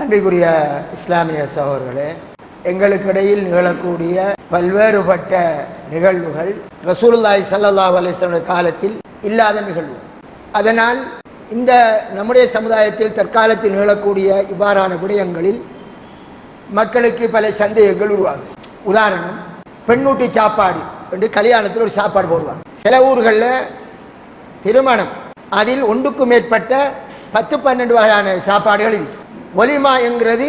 அன்பிற்குரிய இஸ்லாமிய சகோதரர்களே எங்களுக்கு இடையில் நிகழக்கூடிய பல்வேறுபட்ட நிகழ்வுகள் ரசூலுல்லாஹி சல்லா அலைஹி காலத்தில் இல்லாத நிகழ்வு. அதனால் இந்த நம்முடைய சமுதாயத்தில் தற்காலத்தில் நிகழக்கூடிய இவ்வாறான விடயங்களில் மக்களுக்கு பல சந்தேகங்கள் உருவாகும் உதாரணம் பெண்ணூட்டி சாப்பாடு என்று கல்யாணத்தில் ஒரு சாப்பாடு போடுவாங்க. சில ஊர்களில் திருமணம் அதில் ஒன்றுக்கும் மேற்பட்ட பத்து பன்னெண்டு வகையான சாப்பாடுகள் இருக்கு. ஒலிமா என்கிறது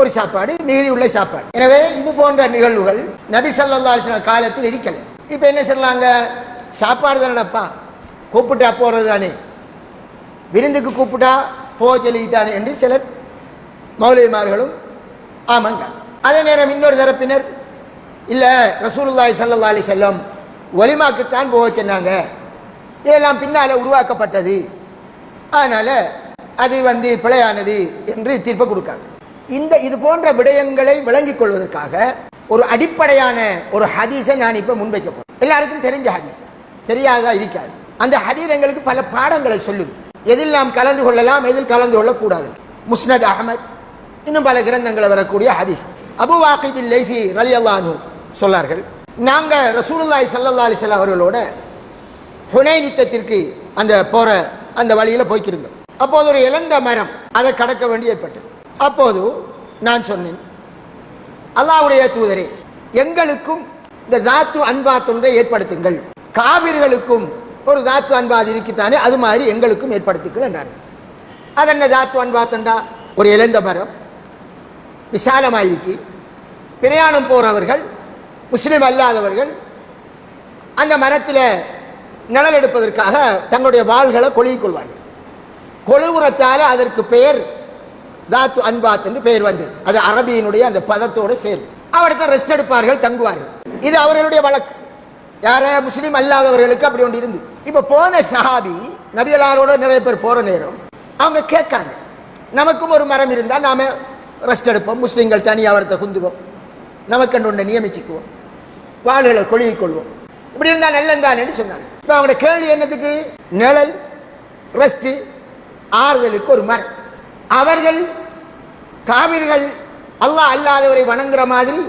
ஒரு சாப்பாடு மீதி உள்ள சாப்பாடு. எனவே இது போன்ற நிகழ்வுகள் நபி சல்லா காலத்தில் இருக்கலை. இப்போ என்ன சொல்லலாங்க சாப்பாடு தானடப்பா கூப்பிட்டா போகிறது தானே? விருந்துக்கு கூப்பிட்டா போக சொல்லித்தானே என்று சிலர் மௌலிமார்களும் ஆமாங்க. அதே நேரம் இன்னொரு தரப்பினர் இல்லை ரசூலுல்லாய் சல்லா அலி செல்லம் ஒலிமாக்குத்தான் போக சொன்னாங்க. இதெல்லாம் பின்னால் உருவாக்கப்பட்டது. அதனால் அது வந்து பிழையானது என்று தீர்ப்பு கொடுக்காங்க இந்த இது போன்ற விடயங்களை விளங்கிக் கொள்வதற்காக ஒரு அடிப்படையான ஒரு ஹதீஸை நான் இப்போ முன்வைக்க போகிறேன் எல்லாருக்கும் தெரிஞ்ச ஹதீஸ். தெரியாததாக இருக்காது. அந்த ஹதீஸ் எங்களுக்கு பல பாடங்களை சொல்லுது. எதில் நாம் கலந்து கொள்ளலாம் எதில் கலந்து கொள்ளக்கூடாது. முஸ்னத் அகமத் இன்னும் பல கிரந்தங்களை வரக்கூடிய ஹதீஸ். அபு வாக்கிதில் லேசி ரலி அல்லானு சொன்னார்கள் நாங்கள் ரசூலுல்லாய் சல்லா அலைஹி அவர்களோட ஹுனை யுத்தத்திற்கு அந்த போகிற அந்த வழியில் போய்க்கிருந்தோம். அப்போது ஒரு இழந்த மரம் அதை கடக்க வேண்டி ஏற்பட்டது. அப்போது நான் சொன்னேன் அல்லாவுடைய தூதரே எங்களுக்கும் இந்த தாத்து அன்பாத்துன்றை ஏற்படுத்துங்கள். காவிர்களுக்கும் ஒரு தாத்து அன்பாது இருக்குத்தானே அது மாதிரி எங்களுக்கும் ஏற்படுத்திக்கள் என்றார். அது என்ன தாத்து அன்பாத்தண்டா ஒரு இழந்த மரம் விசாலமாயிருக்கு பிரயாணம் போறவர்கள் முஸ்லிம் அல்லாதவர்கள் அந்த மரத்தில் நிழல் எடுப்பதற்காக தங்களுடைய வாள்களை கொழுகிக் கொள்வார்கள். கொழுவுறத்தால அதற்கு பெயர் தாத்து அன்பாத் என்று பெயர் வந்தது. அது அரபியினுடைய அந்த பதத்தோடு சேரும். அவர்கிட்ட ரெஸ்ட் எடுப்பார்கள் தங்குவார்கள். இது அவர்களுடைய வழக்கு. யார? முஸ்லீம் அல்லாதவர்களுக்கு அப்படி ஒன்று இருந்து இப்ப போன சஹாபி நபிகளாரோட நிறைய பேர் போற நேரம் அவங்க கேட்காங்க. நமக்கும் ஒரு மரம் இருந்தால் நாம ரெஸ்ட் எடுப்போம். முஸ்லீம்கள் தனி அவரத்தை குந்துவோம். நமக்கு ஒன்று நியமிச்சுக்குவோம். வாள்களை கொழுவி கொள்வோம். இப்படி இருந்தால் நல்லந்தானேன்னு சொன்னாங்க. இப்போ அவங்களோட கேள்வி என்னத்துக்கு? நிழல் ரெஸ்ட்டு ஆறுதலுக்கு ஒரு மரம். அவர்கள் காவிர்கள் அல்லாஹ் அல்லாதவரை வணங்குற மாதிரி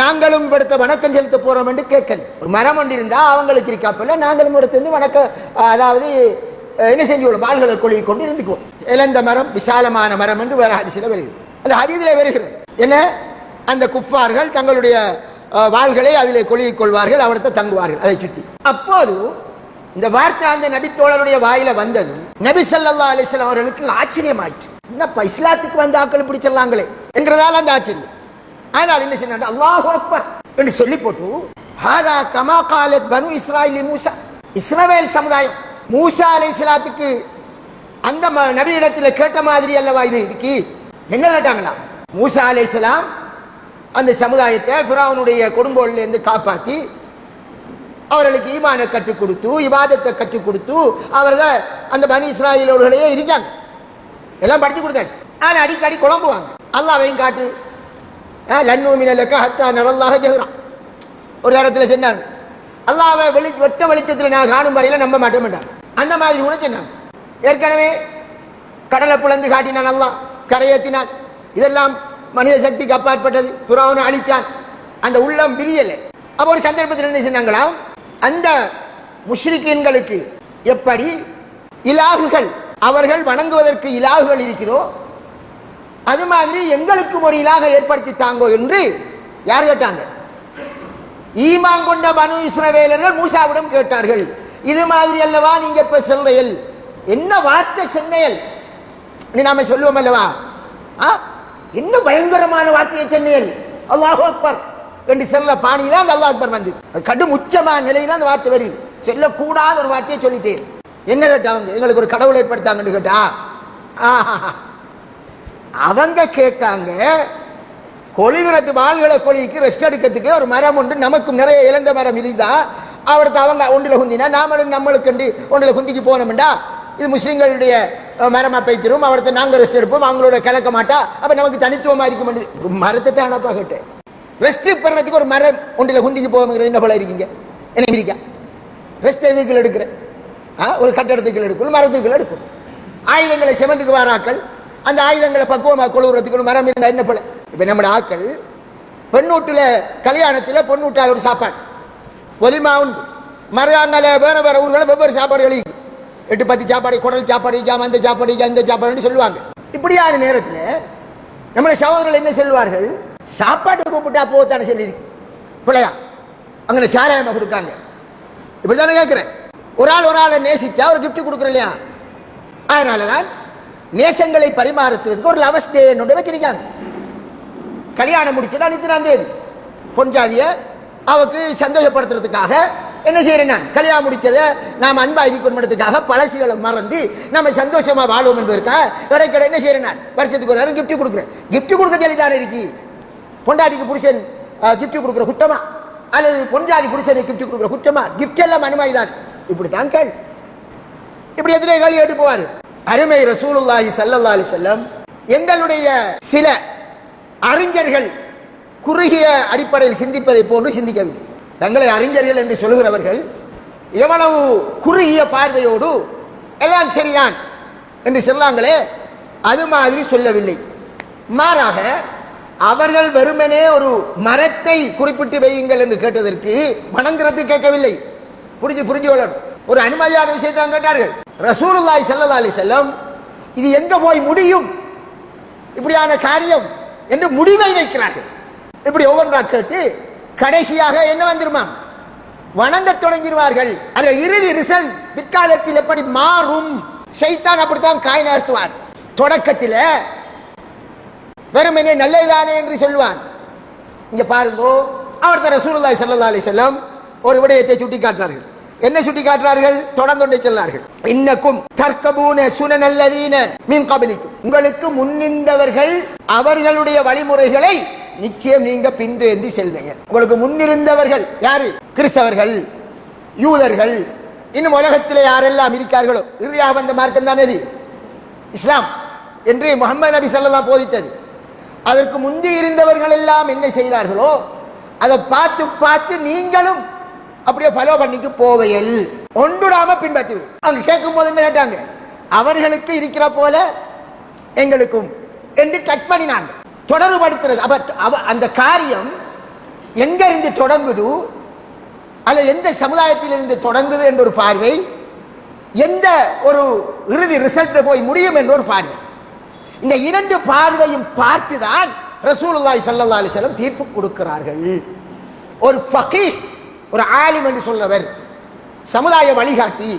நாங்களும் படுத்த வணக்கம் செலுத்த போகிறோம் என்று கேட்கல. ஒரு மரம் ஒன்று இருந்தால் அவங்களுக்கு இருக்காப்பில்ல நாங்களும் இடத்துலேருந்து வணக்கம் அதாவது என்ன செஞ்சு விடும் பால்களை கொழுவி கொண்டு இருந்துக்குவோம். இழந்த மரம் விசாலமான மரம் என்று வேறு ஹரிசில் வருகிறது. அந்த ஹரிதில் வருகிறது. என்ன? அந்த குப்பார்கள் தங்களுடைய வாள்களை அதில் கொள்வார்கள் அவர்த்த தங்குவார்கள் அதை சுற்றி. அப்போது இந்த வார்த்தை அந்த நபித்தோழருடைய வாயில வந்தது நபி சல்லா அலிஸ்லாம் வஸல்லம் அவர்களுக்கு ஆச்சரியமாயிற்று. என்னப்பா இஸ்லாத்துக்கு வந்த ஆக்கள் பிடிச்சிடலாங்களே என்கிறதால அந்த ஆச்சரியம். ஆனால் என்ன சொன்னாங்க அல்லாஹ் அக்பர் என்று சொல்லி போட்டு ஹாதா கமா காலத் பனு இஸ்ராயில் மூசா. இஸ்ரவேல் சமுதாயம் மூசா அலைஹிஸ்ஸலாத்துக்கு அந்த ம- நபியிடத்துல கேட்ட மாதிரி அல்லவா இது இருக்கு? என்ன கேட்டாங்களா? மூசா அலைஹிஸ்ஸலாம் அந்த சமுதாயத்தை ஃபிரௌனுடைய கொடுங்கோல்ல காப்பாற்றி அவர்களுக்கு ஈமானை கற்றுக் கொடுத்து இபாதத்தை கற்றுக் கொடுத்து அவர்கள் அந்த பனி இஸ்ராயலோர்களையே இருக்காங்க. எல்லாம் படித்து கொடுத்தாங்க ஆனால் அடிக்கடி குழம்புவாங்க. அல்லாவையும் காட்டு. ஆ, லன்னு மினலக்க ஹத்தா நரல்லாஹ ஜஹ்ரா. ஒரு இடத்துல சொன்னாங்க அல்லாவை வெளி வெட்ட வெளிச்சத்தில் நான் காணும் வரையில் நம்ப மாட்டேன் அந்த மாதிரி கூட சொன்னாங்க. ஏற்கனவே கடலை புலந்து காட்டினான் அல்லா கரையேற்றினான் இதெல்லாம் மனித சக்திக்கு அப்பாற்பட்டது. புறாவனை அழித்தான் அந்த உள்ளம் பிரியலை. அப்போ ஒரு சந்தர்ப்பத்தில் என்ன சொன்னாங்களாம்? அந்த முஷ்ரிக்கீன்களுக்கு எப்படி இலாகுகள் அவர்கள் வணங்குவதற்கு இலாகுகள் இருக்குதோ அது மாதிரி எங்களுக்கும் ஒரு இலாக ஏற்படுத்தி தாங்கோ என்று யார் கேட்டாங்க? ஈமான் கொண்ட பனு இஸ்ரவேலர்கள் மூசாவிடம் கேட்டார்கள். இது மாதிரி அல்லவா நீங்க இப்ப சொல்றையல் என்ன வார்த்தை சென்னையல் நீ நாம சொல்லுவோம் அல்லவா? ஆ? என்ன பயங்கரமான வார்த்தையை சென்னையல் அல்லாஹ் அக்பர். என்று சொல்ல பாணியில அந்த அல்லா அக்பர் வந்து அது கடும் உச்சமான நிலையில் அந்த வார்த்தை வருது. சொல்லக்கூடாத ஒரு வார்த்தையை சொல்லிட்டேன். என்ன கேட்டாங்க எங்களுக்கு ஒரு கடவுளை ஏற்படுத்தாங்கன்னு கேட்டா ஆஹா அவங்க கேட்காங்க கொழிவிரத்து வாழ்களை கொழிக்கு ரெஸ்ட் எடுக்கிறதுக்கு ஒரு மரம் உண்டு. நமக்கும் நிறைய இழந்த மரம் இருந்தா அவர்த்த அவங்க ஒன்றில் குந்தினா நாமளும் நம்மளுக்கு ஒன்றில் குந்திக்கு போனோம்டா. இது முஸ்லீம்களுடைய மரமாக மரமா பைத்திரும். அவர்த்த நாங்கள் ரெஸ்ட் எடுப்போம். அவங்களோட கலக்க மாட்டா. அப்போ நமக்கு தனித்துவமாக இருக்க மாட்டேது ஒரு மரத்தை தானப்பா கேட்டேன். ரெஸ்ட் பெறத்துக்கு ஒரு மரம் ஒன்றில் குந்திக்கு போவோங்கிறது என்ன போல இருக்கீங்க? என்ன அமெரிக்கா ரெஸ்ட் எதுக்குள்ள எடுக்கிறேன் ஆ, ஒரு கட்டடத்துக்குள்ள எடுக்கணும் மரத்துக்குள்ள எடுக்கணும் ஆயுதங்களை செமந்துக்கு வாராக்கள் அந்த ஆயுதங்களை பக்குவமாக கொழுவுறதுக்கு மரம் இருந்தால் என்ன போல? இப்போ நம்ம ஆக்கள் பெண்ணூட்டில் கல்யாணத்தில் பொண்ணூட்டால் ஒரு சாப்பாடு. ஒலிமா உண்டு. மறுநாள் வேற வேற ஊர்களில் வெவ்வேறு சாப்பாடு எழுதி. எட்டு பத்து சாப்பாடு குடல் சாப்பாடு ஜாம் அந்த சாப்பாடு அந்த சாப்பாடுன்னு சொல்லுவாங்க. இப்படியான நேரத்தில் நம்மளை சகோதரர்கள் என்ன சொல்வார்கள் சாப்பாடு கூப்பிட்டா போத்தானே சொல்லியிருக்கு பிள்ளையா? அங்கே சாராயமாக கொடுக்காங்க. இப்படி தானே கேட்குறேன். ஒரு ஆள் ஒரு ஆளை நேசிச்சா ஒரு கிஃப்ட் கொடுக்குறோம் இல்லையா? அதனால தான் நேசங்களை பரிமாறுத்துவதற்கு ஒரு லவஸ் டே ஒன்று வச்சிருக்காங்க கல்யாணம் முடிச்சதா இத்தனாம் தேதி. பொஞ்சாதிய அவக்கு சந்தோஷப்படுத்துறதுக்காக என்ன செய்யறேன் நான்? கல்யாணம் முடிச்சதை நாம் அன்பா இருக்கணுன்றதுக்காக பழசுகளை மறந்து நம்ம சந்தோஷமா வாழ்வோம் என்பதற்காக இடைக்கடை என்ன செய்யறேன் நான்? வருஷத்துக்கு ஒரு நேரம் gift கொடுக்குறேன். கிஃப்ட் கொடுக்க சொல்லி தானே இருக்கு. பொண்டாட்டிக்கு புருஷன் கிஃப்ட் கொடுக்குற குற்றமா? அல்லது பொஞ்சாதி புருஷனை கிஃப்ட் கொடுக்குற குற்றமா? கிஃப்ட் எல்லாம் அனுமதி தான் இப்படித்தான் கேள். இப்படி எதிரே கேள்வி எடுத்து போவார்? அருமை ரசூலுல்லாஹி ஸல்லல்லாஹு அலி செல்லம் எங்களுடைய சில அறிஞர்கள் குறுகிய அடிப்படையில் சிந்திப்பதை போன்று சிந்திக்கவில்லை. தங்களை அறிஞர்கள் என்று சொல்லுகிறவர்கள் எவ்வளவு குறுகிய பார்வையோடு எல்லாம் சரிதான் என்று சொல்லாங்களே அது மாதிரி சொல்லவில்லை. மாறாக அவர்கள் வெறுமனே ஒரு மரத்தை குறிப்பிட்டு வையுங்கள் என்று கேட்டதற்கு வணங்குறது கேட்கவில்லை. புரிஞ்சு புரிஞ்சு கொள்ளணும். ஒரு அனுமதியான விஷயத்தை கேட்டார்கள். ரசூலுல்லாய் செல்லதா அலி செல்லம் இது எங்க போய் முடியும்? இப்படியான காரியம் என்று முடிவை வைக்கிறார்கள். இப்படி ஒவ்வொன்றாக கேட்டு கடைசியாக என்ன வந்துருமா வணங்க தொடங்கிடுவார்கள். அதில் இறுதி ரிசல்ட் பிற்காலத்தில் எப்படி மாறும்? சைத்தான் அப்படித்தான் காய் நடத்துவார் தொடக்கத்தில் வெறுமனே நல்லதுதானே என்று சொல்வான் இங்கே பாருங்கோ அவர் தர சூழலாய் ஸல்லல்லாஹு அலி செல்லம் ஒரு விடயத்தை சுட்டி காட்டுறார்கள் என்ன சுட்டி காட்டுறார்கள் தொடர்ந்து கொண்டே செல்லார்கள் இன்னக்கும் தர்க்கபூன சுனனல்லதீன மீன் கபலிக்கும். உங்களுக்கு முன்னிருந்தவர்கள் அவர்களுடைய வழிமுறைகளை நிச்சயம் நீங்க என்று செல்வீர்கள். உங்களுக்கு முன்னிருந்தவர்கள் யாரு? கிறிஸ்தவர்கள் யூதர்கள். இன்னும் உலகத்தில் யாரெல்லாம் இருக்கார்களோ இறுதியாக வந்த மார்க்கம் தானே இஸ்லாம். என்று முகமது நபி சொல்லலாம் போதித்தது. அதற்கு முந்தி இருந்தவர்கள் எல்லாம் என்ன செய்தார்களோ அதை பார்த்து பார்த்து நீங்களும் அப்படியே ஃபாலோ பண்ணிக்கு போவையல் ஒன்றுடாம பின்பற்றுவது அவங்க கேட்கும் போது என்ன கேட்டாங்க? அவர்களுக்கு இருக்கிற போல எங்களுக்கும் என்று டச் பண்ணினாங்க. தொடர்படுத்துறது அப்ப அந்த காரியம் எங்க இருந்து தொடங்குது? அல்ல எந்த சமுதாயத்திலிருந்து தொடங்குது என்ற ஒரு பார்வை? எந்த ஒரு இறுதி ரிசல்ட்டை போய் முடியும் என்ற ஒரு பார்வை? இந்த இரண்டு பார்வையும் பார்த்துதான் ரசூலுல்லாஹி சல்லா அலைஹி வஸல்லம் தீர்ப்பு கொடுக்கிறார்கள். ஒரு ஃபகீர் ஒரு ஆலிம் என்று சொன்னவர் சமுதாய வழிகாட்டி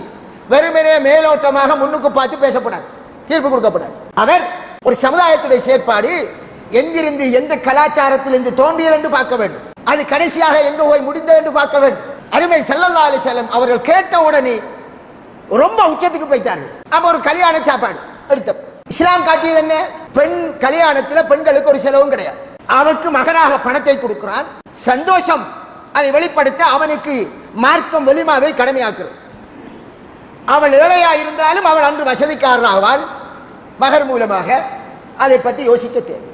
வெறுமனே மேலோட்டமாக முன்னுக்கு பார்த்து பேசப்படாது தீர்ப்பு கொடுக்கப்படாது. அவர் ஒரு சமுதாயத்துடைய செயற்பாடு எங்கிருந்து எந்த கலாச்சாரத்திலிருந்து தோன்றியது என்று பார்க்க வேண்டும். அது கடைசியாக எங்கு போய் முடிந்தது என்று பார்க்க வேண்டும். அருமை ஸல்லல்லாஹு அலைஹி அவர்கள் கேட்ட உடனே ரொம்ப உச்சத்துக்கு போயிட்டார்கள். அப்ப ஒரு கல்யாண சாப்பாடு எடுத்தோம். இஸ்லாம் காட்டியது என்ன? பெண் கல்யாணத்துல பெண்களுக்கு ஒரு செலவும் கிடையாது. அவனுக்கு மகனாக பணத்தை கொடுக்கிறான். சந்தோஷம் அதை வெளிப்படுத்த அவனுக்கு மார்க்கம் வெளிமாவை கடமையாக்குறது. அவள் ஏழையா இருந்தாலும் அவள் அன்று வசதிக்காரனாவாள் மகர் மூலமாக அதை பற்றி யோசிக்க தேவை.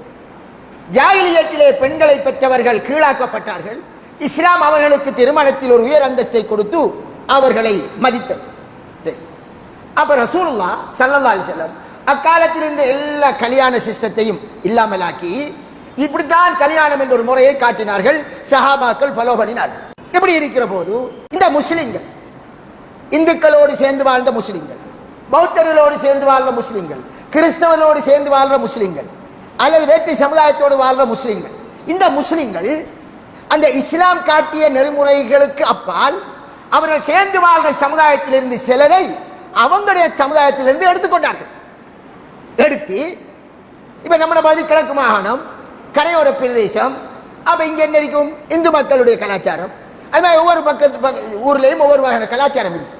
ஜாகிலியத்திலே பெண்களை பெற்றவர்கள் கீழாக்கப்பட்டார்கள். இஸ்லாம் அவர்களுக்கு திருமணத்தில் ஒரு உயர் அந்தஸ்தை கொடுத்து அவர்களை மதித்தது. சரி. அப்ப ரசூல்லா சல்லல்லா செல்லம் அக்காலத்தில் இருந்த எல்லா கல்யாண சிஸ்டத்தையும் இல்லாமலாக்கி இப்படித்தான் கல்யாணம் என்ற ஒரு முறையை காட்டினார்கள் சஹாபாக்கள் பலோ பண்ணினார்கள் இப்படி இருக்கிற போது இந்த முஸ்லிம்கள் இந்துக்களோடு சேர்ந்து வாழ்ந்த முஸ்லிம்கள் பௌத்தர்களோடு சேர்ந்து வாழ்ற முஸ்லிம்கள் கிறிஸ்தவர்களோடு சேர்ந்து வாழ்ற முஸ்லிம்கள் அல்லது வேற்று சமுதாயத்தோடு வாழ்ற முஸ்லிம்கள் இந்த முஸ்லிம்கள் அந்த இஸ்லாம் காட்டிய நெறிமுறைகளுக்கு அப்பால் அவர்கள் சேர்ந்து வாழ்ற சமுதாயத்திலிருந்து சிலரை அவங்களுடைய சமுதாயத்திலிருந்து எடுத்துக்கொண்டார்கள். எடுத்து இப்போ நம்ம பகுதி கிழக்கு மாகாணம் கரையோர பிரதேசம் அப்போ இங்கே என்ன இருக்கும்? இந்து மக்களுடைய கலாச்சாரம். அது மாதிரி ஒவ்வொரு பக்கத்து பக்க- ஊர்லேயும் ஒவ்வொரு வகையான கலாச்சாரம் இருக்கு.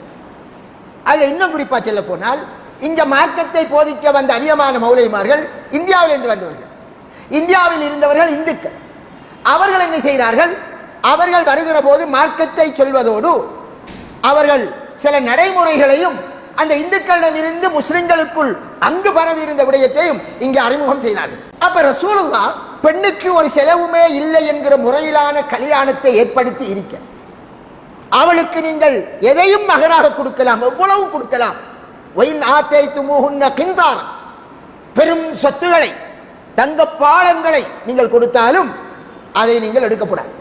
அதில் இன்னும் குறிப்பாக சொல்ல போனால் இந்த மார்க்கத்தை போதிக்க வந்த அதிகமான மௌலிமார்கள் இந்தியாவிலிருந்து வந்தவர்கள். இந்தியாவில் இருந்தவர்கள் இந்துக்கள். அவர்கள் என்ன செய்தார்கள்? அவர்கள் வருகிற போது மார்க்கத்தை சொல்வதோடு அவர்கள் சில நடைமுறைகளையும் அந்த இந்துக்களிடம் இருந்து முஸ்லிம்களுக்குள் அங்கு பரவி இருந்த விடயத்தையும் இங்கே அறிமுகம் செய்தார்கள். அப்ப ரசூலுல்லா பெண்ணுக்கு ஒரு செலவுமே இல்லை என்கிற முறையிலான கல்யாணத்தை ஏற்படுத்தி இருக்க. அவளுக்கு நீங்கள் எதையும் மகராக கொடுக்கலாம் எவ்வளவு கொடுக்கலாம். ஒயின் ஆத்தை துமுகுன்ன கிந்தாரம் பெரும் சொத்துகளை தங்க பாலங்களை நீங்கள் கொடுத்தாலும் அதை நீங்கள் எடுக்கப்படாது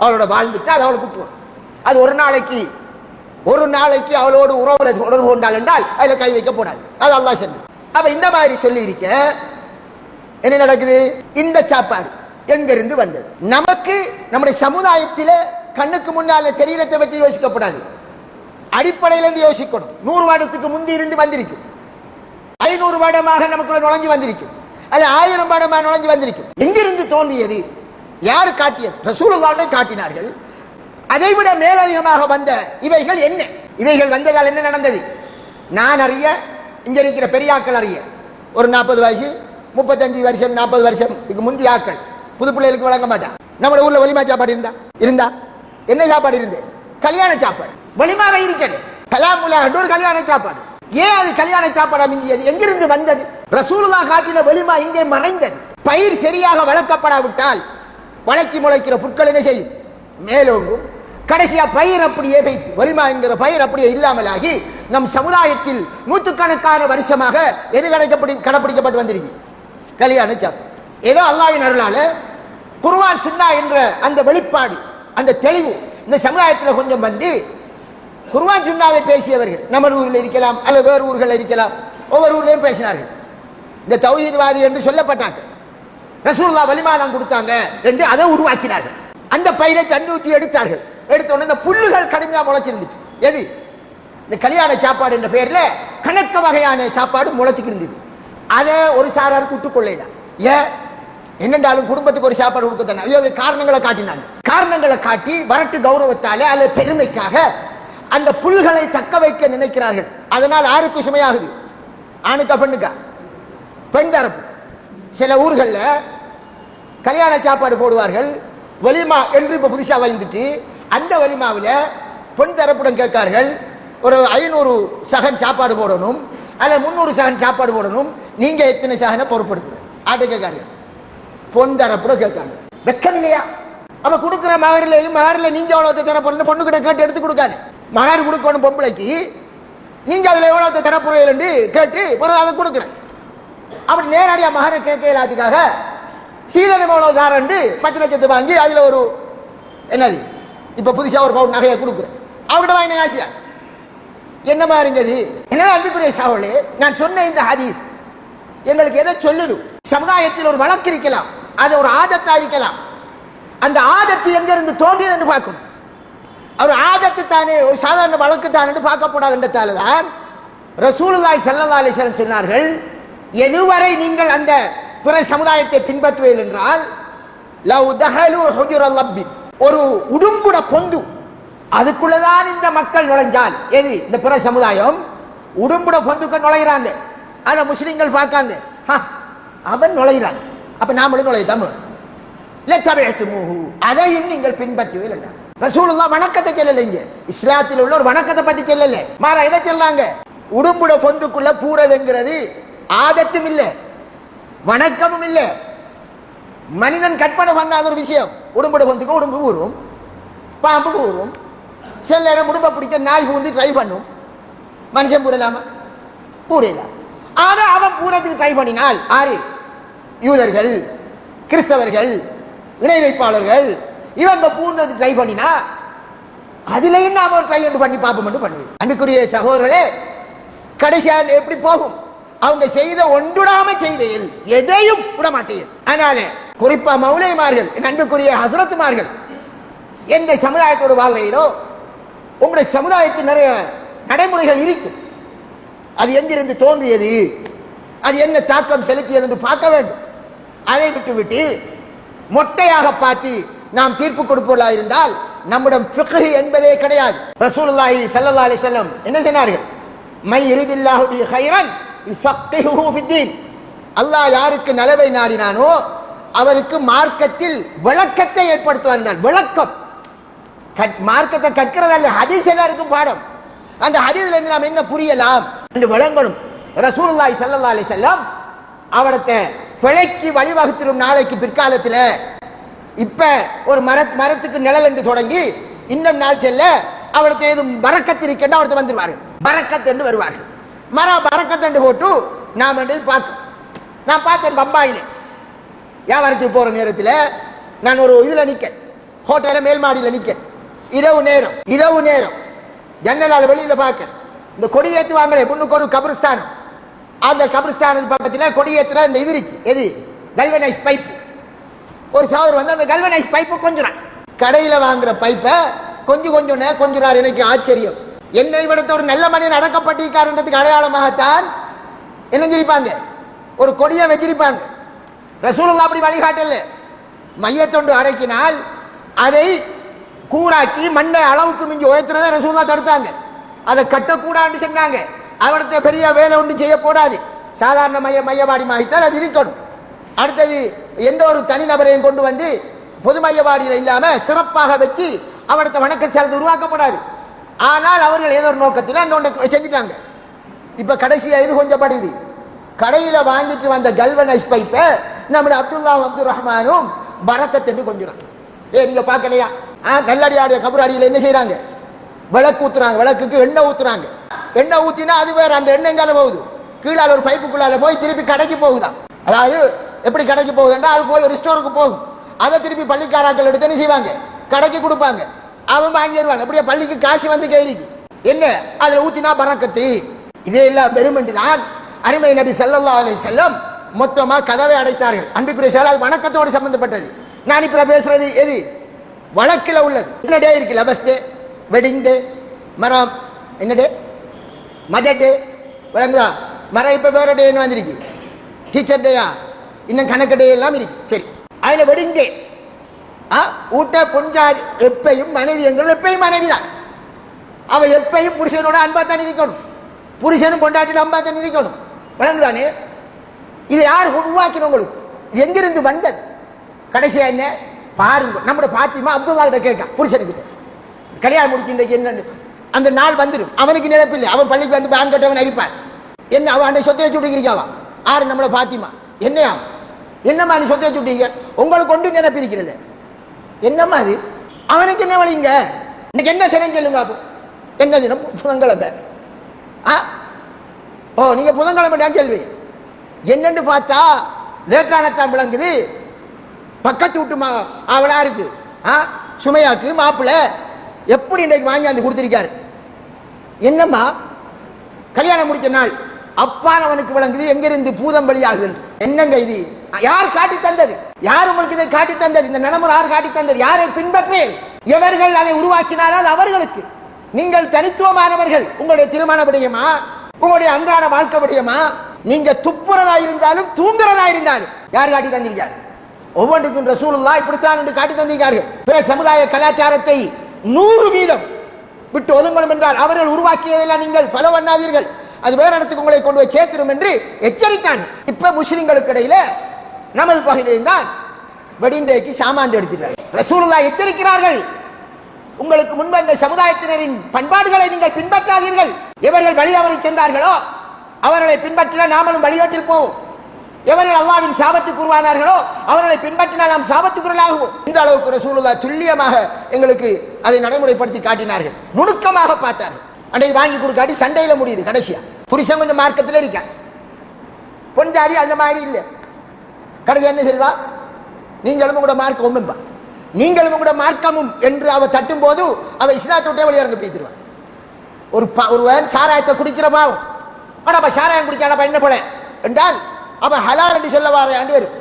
அவளோட வாழ்ந்துட்டு அதை அவளை கூட்டுவோம் அது ஒரு நாளைக்கு ஒரு நாளைக்கு அவளோடு உறவுல தொடர்பு கொண்டாள் என்றால் அதில் கை வைக்கப்படாது அது அல்லா சொன்ன அப்ப இந்த மாதிரி சொல்லி இருக்க என்ன நடக்குது? இந்த சாப்பாடு எங்கிருந்து வந்தது? நமக்கு நம்முடைய சமுதாயத்தில் கண்ணுக்கு முன்னால தெரியறதை பற்றி யோசிக்கப்படாது. அடிப்படையில இருந்து யோசிக்கணும். நூறு வருடத்துக்கு முந்தி இருந்து வந்திருக்கும் ஐநூறு வருடமாக நமக்குள்ள நுழைஞ்சு வந்திருக்கும் அல்ல ஆயிரம் வருடமாக நுழைஞ்சு வந்திருக்கும் எங்கிருந்து தோன்றியது? யார் காட்டியது? ரசூலுல்லாஹ்வே காட்டினார்கள். அதைவிட மேலதிகமாக வந்த இவைகள் என்ன? இவைகள் வந்ததால் என்ன நடந்தது? நான் அறிய இங்க இருக்கிற பெரியாக்கள் அறிய. ஒரு நாற்பது வயசு முப்பத்தஞ்சு வருஷம் நாற்பது வருஷம் இதுக்கு முந்தைய ஆக்கள் புது பிள்ளைகளுக்கு வழங்க மாட்டான் நம்ம ஊர்ல வலிமா சாப்பாடு இருந்தா? இருந்தா? என்ன சாப்பாடு இருந்து கல்யாண சாப்பாடு. வலிமாவை இருக்கிறது. கலாமுலா ஒரு கல்யாண சாப்பாடு. ஏன் அது கல்யாண சாப்பாடா மிஞ்சியது? எங்கிருந்து வந்தது? ரசூலுல்லா காட்டின வலிமா இங்கே மறைந்தது. பயிர் சரியாக வளர்க்கப்படாவிட்டால் வளர்ச்சி முளைக்கிற புற்கள் என்ன செய்யும்? மேலோங்கும். கடைசியா பயிர் அப்படியே வைத்து வலிமா என்கிற பயிர் அப்படியே இல்லாமலாகி நம் சமுதாயத்தில் நூற்றுக்கணக்கான வருஷமாக எது கடைக்கப்படி கடைப்பிடிக்கப்பட்டு வந்திருக்கு? கல்யாண சாப்பாடு ஏதோ அல்லாவின் அருளால குருவான் சுன்னா என்ற அந்த வெளிப்பாடு அந்த தெளிவு இந்த சமுதாயத்தில் கொஞ்சம் வந்து குருவான் சுன்னாவை பேசியவர்கள் நம்ம ஊரில் இருக்கலாம் அல்லது வேறு ஊர்களில் இருக்கலாம் ஒவ்வொரு ஊர்லேயும் பேசினார்கள். இந்த தௌஹீத்வாதி என்று சொல்லப்பட்டாங்க. ரசூல்லா வலிமாதான் கொடுத்தாங்க என்று அதை உருவாக்கினார்கள். அந்த பயிரை தன்னூத்தி எடுத்தார்கள். எடுத்த உடனே இந்த புல்லுகள் கடுமையாக முளைச்சிருந்துச்சு. எது? இந்த கல்யாண சாப்பாடு என்ற பெயரில் கணக்க வகையான சாப்பாடு முளைச்சிக்கு இருந்தது. அதை ஒரு சாராருக்கு விட்டுக்கொள்ளல ஏன் என்னென்றாலும் குடும்பத்துக்கு ஒரு சாப்பாடு கொடுக்க தானே. ஐயோ காரணங்களை காட்டினாங்க. காரணங்களை காட்டி வரட்டு கௌரவத்தால் அல்லது பெருமைக்காக அந்த புல்களை தக்க வைக்க நினைக்கிறார்கள். அதனால் ஆருக்கு சுமையாகுது. ஆணுக்கா பெண்ணுக்கா? பெண் தரப்பு. சில ஊர்களில் கல்யாண சாப்பாடு போடுவார்கள். வலிமா என்று இப்போ புதுசாக வந்துட்டு அந்த வலிமாவில் பெண் தரப்புடன் கேட்கார்கள் ஒரு ஐநூறு சகன் சாப்பாடு போடணும் அல்ல முந்நூறு சகன் சாப்பாடு போடணும் நீங்கள் எத்தனை சகனை பொறுப்படுத்துற ஆட்டை கேட்காரு. பொன் தரப்புடன் கேட்காங்க வெக்கம் இல்லையா அப்ப கொடுக்குற மகரிலையும் மகரில் நீங்கள் எவ்வளோ தர தரப்போறீங்க பொண்ணு கிட்ட கேட்டு எடுத்து கொடுக்காது. மகர் கொடுக்கணும் பொம்பளைக்கு நீங்கள் அதில் எவ்வளோ எவ்வளவு என்று கேட்டு பிறகு அதை கொடுக்குறேன். அப்படி நேரடியாக மகரை கேட்க இல்லாததுக்காக சீதனம் எவ்வளோ தாரண்டு பத்து லட்சத்தை வாங்கி அதில் ஒரு என்னது? இப்போ புதுசாக ஒரு பவுன் நகையை கொடுக்குறேன். அவங்ககிட்ட வாங்கின காசியா என்ன மாதிரிங்கிறது எனவே அன்புக்குரிய சாவலே நான் சொன்ன இந்த ஹதீஸ் எங்களுக்கு எதை சொல்லுது? சமுதாயத்தில் ஒரு வழக்கு இருக்கலாம் அது ஒரு ஆதத்தா இருக்கலாம். அந்த ஆதத்து எங்கிருந்து தோன்றியது என்று பார்க்கணும். ஒரு ஆதத்து தானே ஒரு சாதாரண வழக்கு தான் என்று பார்க்கப்படாது என்றதால தான் ரசூலுல்லாய் சல்லா அலைஹி சொன்னார்கள் எதுவரை நீங்கள் அந்த பிற சமுதாயத்தை பின்பற்றுவீர்கள் என்றால் லவ் தஹலு ஹுஜுர் லப்பின் ஒரு உடும்புட பொந்து. அதுக்குள்ளதான் இந்த மக்கள் நுழைஞ்சால். எது? இந்த பிற சமுதாயம்? உடும்புட பொந்துக்கு நுழைகிறாங்க ஆனா முஸ்லிம்கள் பார்க்காங்க. "ஹ, அவன் நுழைகிறான் அப்ப நாமளும் நுழையத்தான் அதையும் நீங்கள் பின்பற்றுவீர்கள் என்றார். ரசூலுல்லா வணக்கத்தை சொல்லல இங்க. இஸ்லாத்தில் உள்ள ஒரு வணக்கத்தை பத்தி சொல்லல. மாறா எதை சொல்றாங்க? உடும்புட பொந்துக்குள்ள பூரதுங்கிறது ஆதத்தும் இல்லை. வணக்கமும் இல்லை. மனிதன் கற்பனை பண்ணாத ஒரு விஷயம். உடம்புட பொந்துக்கு உடம்பு ஊறும். பாம்பு ஊறும். சில நேரம் உடம்பை பிடிக்க நாய் பூந்து ட்ரை பண்ணும். மனுஷன் பூரலாமா? பூரையிலாம் ஆனால் அவன் பூரத்துக்கு ட்ரை பண்ணினால் ஆறு. யூதர்கள் கிறிஸ்தவர்கள் இணை வைப்பாளர்கள் இவங்க பூந்தது ட்ரை பண்ணினா அதுலேயும் நாம ஒரு ட்ரை பண்ணி பார்ப்போம் என்று பண்ணுவேன் அன்புக்குரிய சகோதரர்களே கடைசியா எப்படி போகும்? அவங்க செய்த ஒன்றுடாம செய்தையில் எதையும் விட மாட்டேன் அதனால குறிப்பா மௌலைமார்கள் என் அன்புக்குரிய ஹசரத்துமார்கள் எந்த சமுதாயத்தோடு வாழ்கிறீரோ உங்களுடைய சமுதாயத்தில் நிறைய நடைமுறைகள் இருக்கும். அது எங்கிருந்து தோன்றியது? அது என்ன தாக்கம் செலுத்தியது என்று பார்க்க வேண்டும். அதை விட்டுவிட்டு மொட்டையாக பார்த்து நாம் தீர்ப்பு கொடுப்பவர்களாக இருந்தால் நம்மிடம் ஃபிக்ஹ் என்பதே கிடையாது. ரசூலுல்லாஹி ஸல்லல்லாஹு அலைஹி வஸல்லம் என்ன சொன்னார்கள்? மை யுரிதில்லாஹு பி கைரன் யுஃபக்கிஹுஹு ஃபித்தீன் அல்லாஹ் யாருக்கு நலவை நாடினானோ அவருக்கு மார்க்கத்தில் விளக்கத்தை ஏற்படுத்துவார் என்றார். விளக்கம். மார்க்கத்தை கற்கிறதல்ல ஹதீஸ் எல்லாருக்கும் பாடம். அந்த ஹதீஸ்ல இருந்து நாம் என்ன புரியலாம்? என்று விளங்கணும். ரசூல்லாய் சல்லா அலி வஸல்லம் அவடத்தை பிழைக்கு வழிவகுத்திரும் நாளைக்கு பிற்காலத்தில் இப்ப ஒரு மர மரத்துக்கு நிழல் என்று தொடங்கி இன்னும் நாள் செல்ல அவடத்தை ஏதும் பறக்கத்து இருக்கின்ற அவர்த்த வந்துருவார்கள் பறக்கத்து என்று வருவார்கள். மர பறக்கத்து என்று போட்டு நாம் என்று பார்க்கும் நான் பார்த்தேன் பம்பாயிலே. வியாபாரத்துக்கு போகிற நேரத்தில் நான் ஒரு இதில் நிற்கேன் ஹோட்டலில் மேல் மாடியில் இரவு நேரம் இரவு நேரம். ஜன்னலால் வெளியில் பார்க்க இந்த கொடியேற்றுவாங்களே முன்னுக்கு ஒரு கபிரஸ்தானம். அந்த கபிரிஸ்தானத்து பக்கத்தில் கொடியேற்றுற இந்த இது இருக்கு. எது? கல்வனைஸ் பைப் ஒரு சோதர் வந்து அந்த கல்வனைஸ் பைப்பை கொஞ்சம் கடையில் வாங்குற பைப்பை கொஞ்சம் கொஞ்சம் கொஞ்சினார் எனக்கு ஆச்சரியம். என்னை விடத்த ஒரு நல்ல மனிதன் அடக்கப்பட்டிருக்காருன்றதுக்கு அடையாளமாகத்தான் என்ன செஞ்சிருப்பாங்க ஒரு கொடியை வச்சிருப்பாங்க. ரசூலுல்லா அப்படி வழிகாட்டல. மையத்தொண்டு அடக்கினால் அதை கூராக்கி மண்ணை அளவுக்கு மிஞ்சி உயர்த்துறதை ரசூல்லா தடுத்தாங்க. அதை கட்டக்கூடாதுன்னு சொன்னாங்க. அவனத்தை பெரிய வேலை ஒன்று செய்யக்கூடாது. சாதாரண மைய மையவாடி மாதிரித்தான் அது இருக்கணும். அடுத்தது எந்த ஒரு தனிநபரையும் கொண்டு வந்து பொது மையவாடியில் இல்லாமல் சிறப்பாக வச்சு அவர்கிட்ட வணக்க ஸ்தலத்தை உருவாக்கப்படாது. ஆனால் அவர்கள் ஏதோ ஒரு நோக்கத்தில் அந்த ஒன்றை செஞ்சுட்டாங்க. இப்போ கடைசியாக இது கொஞ்சம் படுது கடையில் வாங்கிட்டு வந்த கல்வனைஸ் பைப்பை நம்முடைய அப்துல்லா அப்துல் ரஹ்மானும் பரக்கத் என்று கொஞ்சம் ஏ நீங்க பார்க்கலையா? ஆ, கல்லடியாடைய கபராடியில் என்ன செய்யறாங்க விளக்கு ஊத்துறாங்க. விளக்குக்கு எண்ணெய் ஊத்துறாங்க. எண்ணெய் ஊத்தினா அது வேற அந்த எண்ணெய் எங்கால போகுது? கீழால ஒரு பைப்புக்குள்ளால போய் திருப்பி கடைக்கு போகுதான் அதாவது எப்படி கடைக்கு போகுதுன்னா அது போய் ஒரு ஸ்டோருக்கு போகும். அதை திருப்பி பள்ளிக்காராக்கள் எடுத்து என்ன செய்வாங்க? கடைக்கு கொடுப்பாங்க. அவன் வாங்கி வருவாங்க அப்படியே பள்ளிக்கு காசு வந்து கைரிக்கு என்ன? அதுல ஊத்தினா பறக்கத்து இதே எல்லாம் பெருமண்டி தான் அருமை நபி சல்லா அலி செல்லம் மொத்தமாக கதவை அடைத்தார்கள். அன்புக்குரிய செயல் அது வணக்கத்தோடு சம்பந்தப்பட்டது. நான் இப்போ பேசுறது எது? வழக்கில் உள்ளது. என்ன டே இருக்கு? பஸ் டே வெட்டிங் டே மரம் என்ன டே? மதர் டே விளங்குதா? மரம் இப்போ வேற டேன்னு வந்திருக்கு. டீச்சர் டேயா? இன்னும் கணக்கு டே எல்லாம் இருக்கு. சரி. அதில் வெட்டிங் டே. ஆ? ஊட்ட பொஞ்சாதி எப்பையும் மனைவி எங்கள் எப்பையும் மனைவி தான் அவள் எப்பையும் புருஷனோட அன்பாக தான் இருக்கணும். புருஷனும் பொண்டாட்டியோட அன்பாக தான் இருக்கணும். விளங்குதானே? இது யார் உருவாக்கின உங்களுக்கு எங்கிருந்து வந்தது? கடைசியா என்ன? பாருங்க. நம்மளோட பாத்திமா அப்துல்லா கிட்ட கேட்க புருஷனுக்கிட்ட. கல்யாணம் முடிச்சுட்டு என்ன அந்த நாள் வந்துடும். அவனுக்கு நினைப்பில்லை. அவன் பள்ளிக்கு வந்து பேன் கட்டவன் அரிப்பான் என்ன அவன் அந்த சொத்தை வச்சு விட்டுக்கிறீங்க ஆறு நம்மளை பாத்திமா என்னையா? என்னம்மா நீ சொத்தை வச்சு விட்டீங்க உங்களுக்கு கொண்டு நினைப்பிருக்கிறல்ல என்னம்மா அது? அவனுக்கு என்ன வழிங்க இன்னைக்கு என்ன சிறம் சொல்லுங்க அப்போ? என்ன தினம்? புதன்கிழமை. ஆ? ஓ நீங்கள் புதன்கிழமை தான் கேள்வி. என்னன்னு பார்த்தா லேட்டானத்தான் விளங்குது. பக்கத்து வீட்டு மா அவளா இருக்கு. ஆ? சுமையாக்கு மாப்பிள்ளை எப்படி இன்றைக்கு வாங்கி வந்து கொடுத்திருக்காரு? என்னம்மா? கல்யாணம் முடிச்ச நாள் அப்பானவனுக்கு விளங்குது எங்கிருந்து பூதம் பலியாகுது என்னங்க இது? யார் காட்டி தந்தது? யார் உங்களுக்கு இதை காட்டி தந்தது? இந்த நடைமுறை யார் காட்டி தந்தது? யாரை பின்பற்றேன் எவர்கள் அதை உருவாக்கினாரோ அது அவர்களுக்கு. நீங்கள் தனித்துவமானவர்கள். உங்களுடைய திருமண விடயமா? உங்களுடைய அன்றாட வாழ்க்கை விடயமா? நீங்க துப்புறதா இருந்தாலும் தூங்குறதா இருந்தாலும் யார் காட்டி தந்திருக்கார் ஒவ்வொன்றுக்கும் ரசூலுல்லா இப்படித்தான் என்று காட்டி தந்திருக்கார்கள் பிற சமுதாய கலாச்சாரத்தை நூறு வீதம் விட்டு ஒதுங்கணும் என்றால் அவர்கள் உருவாக்கியதெல்லாம் நீங்கள் பல பண்ணாதீர்கள் அது வேற இடத்துக்கு உங்களை கொண்டு போய் சேர்த்திரும் என்று எச்சரித்தான் இப்ப முஸ்லிம்களுக்கு இடையில நமது பகுதியில் தான் வெடிண்டைக்கு சாமாந்து எடுத்துட்டார் ரசூலுல்லா எச்சரிக்கிறார்கள். உங்களுக்கு முன்பு இந்த சமுதாயத்தினரின் பண்பாடுகளை நீங்கள் பின்பற்றாதீர்கள். எவர்கள் வழி அவரை சென்றார்களோ அவர்களை பின்பற்றினால் நாமளும் வழிகாட்டில் போவோம். எவர்கள் அல்லாவின் சாபத்துக்கு உருவானார்களோ அவர்களை பின்பற்றினால் நாம் சாபத்துக்குள்ளாகுவோம் இந்த அளவுக்கு ரசூலுல்லா துல்லியமாக எங்களுக்கு அதை நடைமுறைப்படுத்தி காட்டினார்கள். நுணுக்கமாக பார்த்தார்கள். அன்றைக்கு வாங்கி கொடுக்காட்டி சண்டையில் முடியுது கடைசியா. புருஷன் கொஞ்சம் மார்க்கத்தில் இருக்க பொஞ்சாரி அந்த மாதிரி இல்லை. கடைசி என்ன செல்வா நீங்களும் கூட மார்க்கம் ஒம்பா நீங்களும் கூட மார்க்கமும் என்று அவ தட்டும் போது அவ இஸ்லாத்தோட்டே வழியாக வெளியிறங்க பேசிடுவான் ஒரு ப- ஒருவன் சாராயத்தை குடிக்கிற பாவம். ஆனா அப்ப சாராயம் குடிச்சானப்ப என்ன போல? என்றால் அவன் ஹலால் என்று சொல்ல வார ஆண்டு வரும்.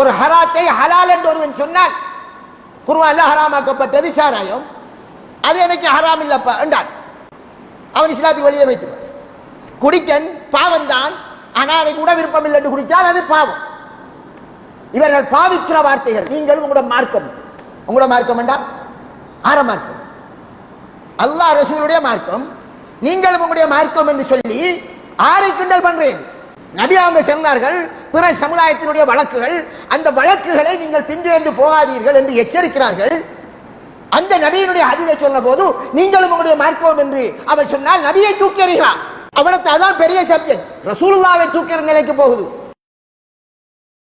ஒரு ஹராத்தை ஹலால் என்று ஒருவன் சொன்னால் குர்ஆன்ல ஹராமாக்கப்பட்டது சாராயம் அது எனக்கு ஹராம் இல்லப்பா என்றான். அவன் இஸ்லாத்துக்கு வெளியே வைத்து குடிக்கன் பாவம் தான் ஆனால் அதை கூட விருப்பம் இல்லை என்று குடித்தால் அது பாவம். இவர்கள் பாவிக்கிற வார்த்தைகள் நீங்கள் உங்களோட மார்க்கம் உங்களோட மார்க்கம் வேண்டாம் ஆற மார்க்கம். அல்லாஹ் ரசூலுடைய மார்க்கம் நீங்களும் உங்களுடைய மார்க்கம் என்று சொல்லி ஆரை கிண்டல் பண்றேன். நபி அவங்க சொன்னார்கள் பிற சமுதாயத்தினுடைய வழக்குகள் அந்த வழக்குகளை நீங்கள் பின்தொடர்ந்து போகாதீர்கள் என்று எச்சரிக்கிறார்கள். அந்த நபியினுடைய அதிகை சொன்ன போது நீங்களும் உங்களுடைய மார்க்கோம் என்று அவர் சொன்னால் நபியை தூக்கி எறிகிறார். அவனுக்கு அதான் பெரிய சப்ஜெக்ட் ரசூலுல்லாவை தூக்கிற நிலைக்கு போகுது.